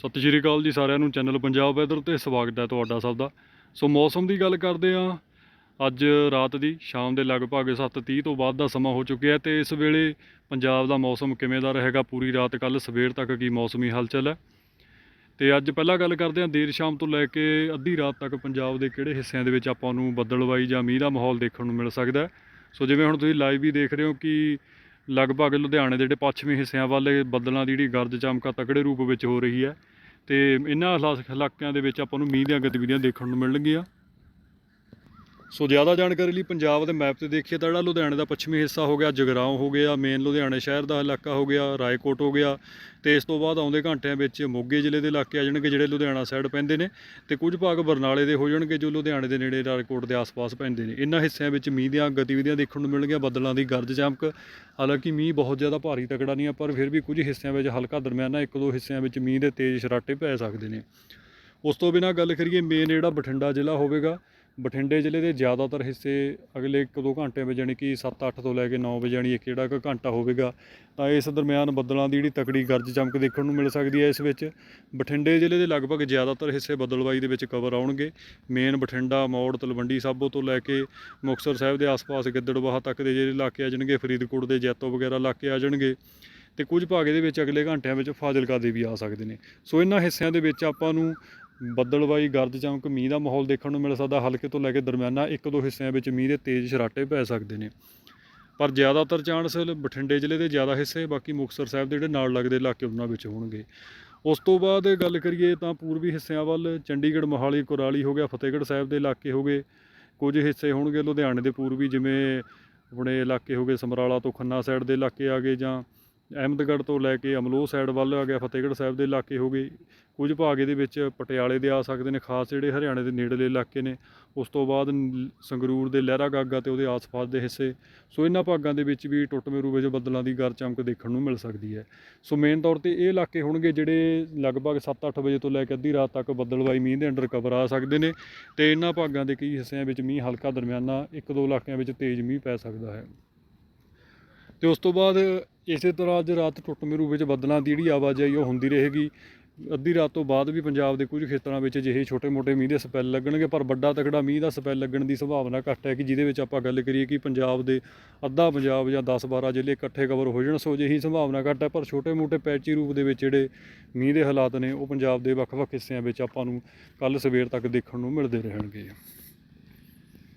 ਸਤਿ ਸ਼੍ਰੀ ਅਕਾਲ ਜੀ ਸਾਰਿਆਂ ਨੂੰ, ਚੈਨਲ ਪੰਜਾਬ ਵੈਦਰ ਤੇ ਸਵਾਗਤ ਹੈ ਤੁਹਾਡਾ ਸਭ ਦਾ। ਸੋ ਮੌਸਮ ਦੀ ਗੱਲ ਕਰਦੇ ਆ ਅੱਜ ਰਾਤ ਦੀ, ਸ਼ਾਮ ਦੇ ਲਗਭਗ 7:30 ਤੋਂ ਬਾਅਦ ਦਾ ਸਮਾਂ ਹੋ ਚੁੱਕਿਆ ਹੈ ਤੇ ਇਸ ਵੇਲੇ ਪੰਜਾਬ ਦਾ ਮੌਸਮ ਕਿਵੇਂ ਦਾ ਰਹੇਗਾ, ਪੂਰੀ ਰਾਤ ਕੱਲ ਸਵੇਰ ਤੱਕ ਕੀ ਮੌਸਮੀ ਹਲਚਲ ਹੈ। ਤੇ ਅੱਜ ਪਹਿਲਾਂ ਗੱਲ ਕਰਦੇ ਹਾਂ, ਦੇਰ ਸ਼ਾਮ ਤੋਂ ਲੈ ਕੇ ਅੱਧੀ ਰਾਤ ਤੱਕ ਪੰਜਾਬ ਦੇ ਕਿਹੜੇ ਹਿੱਸਿਆਂ ਦੇ ਵਿੱਚ ਆਪਾਂ ਨੂੰ ਬੱਦਲਵਾਈ ਜਾਂ ਮੀਂਹ ਦਾ ਮਾਹੌਲ ਦੇਖਣ ਨੂੰ ਮਿਲ ਸਕਦਾ ਸੋ ਜਿਵੇਂ ਹੁਣ ਤੁਸੀਂ ਲਾਈਵ ਵੀ ਦੇਖ ਰਹੇ ਹੋ ਕਿ ਲਗਭਗ ਲੁਧਿਆਣੇ ਦੇ ਜਿਹੜੇ ਪੱਛਮੀ ਹਿੱਸਿਆਂ ਵੱਲ ਬੱਦਲਾਂ ਦੀ ਜਿਹੜੀ ਗਰਜ ਚਮਕਾ ਤਕੜੇ ਰੂਪ ਵਿੱਚ ਹੋ ਰਹੀ ਹੈ ਤੇ ਇਹਨਾਂ ਇਲਾ- ਇਲਾਕਿਆਂ ਦੇ ਵਿੱਚ ਆਪਾਂ ਨੂੰ ਮੀਂਹ ਦੀਆਂ ਗਤੀਵਿਧੀਆਂ ਦੇਖਣ ਨੂੰ ਮਿਲਣਗੀਆਂ। ਸੋ ਜ਼ਿਆਦਾ ਜਾਣਕਾਰੀ ਲਈ ਪੰਜਾਬ ਦੇ ਮੈਪ ਤੇ ਦੇਖੀਏ ਤਾਂ ਜਿਹੜਾ ਲੁਧਿਆਣੇ ਦਾ ਪੱਛਮੀ ਹਿੱਸਾ ਹੋ ਗਿਆ, ਜਗਰਾਉਂ ਹੋ ਗਿਆ, ਮੇਨ ਲੁਧਿਆਣੇ ਸ਼ਹਿਰ ਦਾ ਇਲਾਕਾ ਹੋ ਗਿਆ, ਰਾਏਕੋਟ ਹੋ ਗਿਆ ਤੇ ਇਸ ਤੋਂ ਬਾਅਦ ਆਉਂਦੇ ਘੰਟਿਆਂ ਵਿੱਚ ਮੋਗੇ ਜ਼ਿਲ੍ਹੇ ਦੇ ਇਲਾਕੇ ਆ ਜਾਣਗੇ ਜਿਹੜੇ ਲੁਧਿਆਣਾ ਸਾਈਡ ਪੈਂਦੇ ਨੇ ਤੇ ਕੁਝ ਭਾਗ ਬਰਨਾਲੇ ਦੇ ਹੋ ਜਾਣਗੇ ਜੋ ਲੁਧਿਆਣੇ ਦੇ ਨੇੜੇ ਰਾਏਕੋਟ ਦੇ ਆਸ-ਪਾਸ ਪੈਂਦੇ ਨੇ। ਇਹਨਾਂ ਹਿੱਸਿਆਂ ਵਿੱਚ ਮੀਂਹ ਦੀਆਂ ਗਤੀਵਿਧੀਆਂ ਦੇਖਣ ਨੂੰ ਮਿਲਣਗੀਆਂ, ਬੱਦਲਾਂ ਦੀ ਗਰਜ ਚਮਕ। ਹਾਲਾਂਕਿ ਮੀਂਹ ਬਹੁਤ ਜ਼ਿਆਦਾ ਭਾਰੀ ਤਕੜਾ ਨਹੀਂ ਆ, ਪਰ ਫਿਰ ਵੀ ਕੁਝ ਹਿੱਸਿਆਂ ਵਿੱਚ ਹਲਕਾ ਦਰਮਿਆਨਾ, ਇੱਕ ਦੋ ਹਿੱਸਿਆਂ ਵਿੱਚ ਮੀਂਹ ਦੇ ਤੇਜ਼ ਸਰਾਟੇ ਪੈ ਸਕਦੇ ਨੇ। ਉਸ ਤੋਂ ਬਿਨਾਂ ਗੱਲ ਕਰੀਏ ਮੇਨ ਜਿਹੜਾ ਬਠਿੰਡਾ ਜ਼ਿਲ੍ਹਾ ਹੋਵੇਗਾ ਬਠਿੰਡੇ ਜ਼ਿਲ੍ਹੇ ਦੇ ਜ਼ਿਆਦਾਤਰ ਹਿੱਸੇ ਅਗਲੇ 1-2 ਘੰਟਿਆਂ ਵਿੱਚ ਜਾਣੀ ਕਿ 7-8 ਤੋਂ ਲੈ ਕੇ 9 ਵਜੇ ਜਾਣੀ ਇੱਕ ਜਿਹੜਾ ਕੁ ਘੰਟਾ ਹੋਵੇਗਾ, ਤਾਂ ਇਸ ਦਰਮਿਆਨ ਬੱਦਲਾਂ ਦੀ ਜਿਹੜੀ ਤਕੜੀ ਗਰਜ ਚਮਕ ਦੇਖਣ ਨੂੰ ਮਿਲ ਸਕਦੀ ਹੈ ਇਸ ਵਿੱਚ। ਬਠਿੰਡੇ ਜ਼ਿਲ੍ਹੇ ਦੇ ਲਗਭਗ ਜ਼ਿਆਦਾਤਰ ਹਿੱਸੇ ਬੱਦਲਵਾਈ ਦੇ ਵਿੱਚ ਕਵਰ ਆਉਣਗੇ। ਮੇਨ ਬਠਿੰਡਾ, ਮੌੜ, ਤਲਵੰਡੀ ਸਾਬੋ ਤੋਂ ਲੈ ਕੇ ਮੁਕਤਸਰ ਸਾਹਿਬ ਦੇ ਆਸ-ਪਾਸ ਗਿੱਦੜਬਾਹਾ ਤੱਕ ਦੇ ਜਿਹੜੇ ਇਲਾਕੇ ਆ ਜਾਣਗੇ, ਫਰੀਦਕੋਟ ਦੇ ਜੈਤੋ ਵਗੈਰਾ ਇਲਾਕੇ ਆ ਜਾਣਗੇ ਤੇ ਕੁਝ ਭਾਗ ਇਹਦੇ ਵਿੱਚ ਅਗਲੇ ਘੰਟਿਆਂ ਵਿੱਚ ਫਾਜ਼ਿਲਕਾ ਦੇ ਵੀ ਆ ਸਕਦੇ ਨੇ। ਸੋ ਇਹਨਾਂ ਹਿੱਸਿਆਂ ਦੇ ਵਿੱਚ ਆਪਾਂ ਨੂੰ ਬੱਦਲਵਾਈ ਗਰਜ ਚਮਕ ਮੀਂਹ ਦਾ ਮਾਹੌਲ ਦੇਖਣ ਨੂੰ ਮਿਲ ਸਕਦਾ, ਹਲਕੇ ਤੋਂ ਲੈ ਕੇ ਦਰਮਿਆਨਾ ਇੱਕ ਦੋ ਹਿੱਸਿਆਂ ਵਿੱਚ ਮੀਂਹ ਦੇ ਤੇਜ਼ ਛਰਾਟੇ ਪੈ ਸਕਦੇ ਨੇ। ਪਰ ਜ਼ਿਆਦਾਤਰ ਚਾਂਸ ਬਠਿੰਡੇ ਜ਼ਿਲ੍ਹੇ ਦੇ ਜ਼ਿਆਦਾ ਹਿੱਸੇ, ਬਾਕੀ ਮੁਕਤਸਰ ਸਾਹਿਬ ਦੇ ਜਿਹੜੇ ਨਾਲ ਲੱਗਦੇ ਇਲਾਕੇ ਉਹਨਾਂ ਵਿੱਚ ਹੋਣਗੇ। ਉਸ ਤੋਂ ਬਾਅਦ ਗੱਲ ਕਰੀਏ ਤਾਂ ਪੂਰਬੀ ਹਿੱਸਿਆਂ ਵੱਲ, ਚੰਡੀਗੜ੍ਹ, ਮੋਹਾਲੀ, ਕੁਰਾਲੀ ਹੋ ਗਿਆ, ਫਤਿਹਗੜ੍ਹ ਸਾਹਿਬ ਦੇ ਇਲਾਕੇ ਹੋ ਗਏ। ਕੁਝ ਹਿੱਸੇ ਹੋਣਗੇ ਲੁਧਿਆਣੇ ਦੇ ਪੂਰਬੀ, ਜਿਵੇਂ ਆਪਣੇ ਇਲਾਕੇ ਹੋ ਗਏ ਸਮਰਾਲਾ ਤੋਂ ਖੰਨਾ ਸਾਈਡ ਦੇ ਇਲਾਕੇ ਆ ਗਏ ਜਾਂ ਅਹਿਮਦਗੜ੍ਹ ਤੋਂ ਲੈ ਕੇ ਅਮਲੋਹ ਸਾਈਡ ਵੱਲ ਆ ਗਿਆ, ਫਤਿਹਗੜ੍ਹ ਸਾਹਿਬ ਦੇ ਇਲਾਕੇ ਹੋ ਗਏ। ਕੁਝ ਭਾਗ ਇਹਦੇ ਵਿੱਚ ਪਟਿਆਲੇ ਦੇ ਆ ਸਕਦੇ ਨੇ, ਖਾਸ ਜਿਹੜੇ ਹਰਿਆਣੇ ਦੇ ਨੇੜਲੇ ਇਲਾਕੇ ਨੇ। ਉਸ ਤੋਂ ਬਾਅਦ ਸੰਗਰੂਰ ਦੇ ਲਹਿਰਾ ਗਾਗਾ ਤੇ ਉਹਦੇ ਆਸ-ਪਾਸ ਦੇ ਹਿੱਸੇ। ਸੋ ਇਹਨਾਂ ਭਾਗਾਂ ਦੇ ਵਿੱਚ ਵੀ ਟੁੱਟਵੇਂ ਰੂਪ ਵਿੱਚ ਬੱਦਲਾਂ ਦੀ ਗਰ ਚਮਕ ਦੇਖਣ ਨੂੰ ਮਿਲ ਸਕਦੀ ਹੈ। ਸੋ ਮੇਨ ਤੌਰ ਤੇ ਇਹ ਇਲਾਕੇ ਹੋਣਗੇ ਜਿਹੜੇ ਲਗਭਗ 7-8 ਵਜੇ ਤੋਂ ਲੈ ਕੇ ਅੱਧੀ ਰਾਤ ਤੱਕ ਬੱਦਲਵਾਈ ਮੀਂਹ ਦੇ ਅੰਡਰ ਕਵਰ ਆ ਸਕਦੇ ਨੇ ਤੇ ਇਹਨਾਂ ਭਾਗਾਂ ਦੇ ਕਈ ਹਿੱਸਿਆਂ ਵਿੱਚ ਮੀਂਹ ਹਲਕਾ ਦਰਮਿਆਨਾ ਇੱਕ ਦੋ ਇਲਾਕਿਆਂ ਵਿੱਚ ਤੇਜ਼ ਮੀਂਹ ਪੈ ਸਕਦਾ ਹੈ। ਤੇ ਉਸ ਤੋਂ ਬਾਅਦ ਇਸੇ ਤਰ੍ਹਾਂ ਅੱਜ ਰਾਤ ਟੁੱਟਵੇਂ ਰੂਪ ਵਿੱਚ ਬੱਦਲਾਂ ਦੀ ਜਿਹੜੀ ਆਵਾਜਾਈ ਉਹ ਹੁੰਦੀ ਰਹੇਗੀ। ਅੱਧੀ ਰਾਤ ਤੋਂ ਬਾਅਦ ਵੀ ਪੰਜਾਬ ਦੇ ਕੁਝ ਖੇਤਰਾਂ ਵਿੱਚ ਜਿਹੇ ਛੋਟੇ-ਮੋਟੇ ਮੀਂਹ ਦੇ ਸਪੈਲ ਲੱਗਣਗੇ, ਪਰ ਵੱਡਾ ਤਕੜਾ ਮੀਂਹ ਦਾ ਸਪੈਲ ਲੱਗਣ ਦੀ ਸੰਭਾਵਨਾ ਘੱਟ ਹੈ ਕਿ ਜਿਹਦੇ ਵਿੱਚ ਆਪਾਂ ਗੱਲ ਕਰੀਏ ਕਿ ਪੰਜਾਬ ਦੇ ਅੱਧਾ ਪੰਜਾਬ ਜਾਂ 10-12 ਜ਼ਿਲ੍ਹੇ ਇਕੱਠੇ ਕਵਰ ਹੋ ਜਾਣ, ਸੋ ਜਿਹੀ ਸੰਭਾਵਨਾ ਘੱਟ ਹੈ, ਪਰ ਛੋਟੇ-ਮੋਟੇ ਪੈਚੀ ਰੂਪ ਦੇ ਵਿੱਚ ਜਿਹੜੇ ਮੀਂਹ ਦੇ ਹਾਲਾਤ ਨੇ, ਉਹ ਪੰਜਾਬ ਦੇ ਵੱਖ-ਵੱਖ ਹਿੱਸਿਆਂ ਵਿੱਚ ਆਪਾਂ ਨੂੰ ਕੱਲ ਸਵੇਰ ਤੱਕ ਦੇਖਣ ਨੂੰ ਮਿਲਦੇ ਰਹਿਣਗੇ।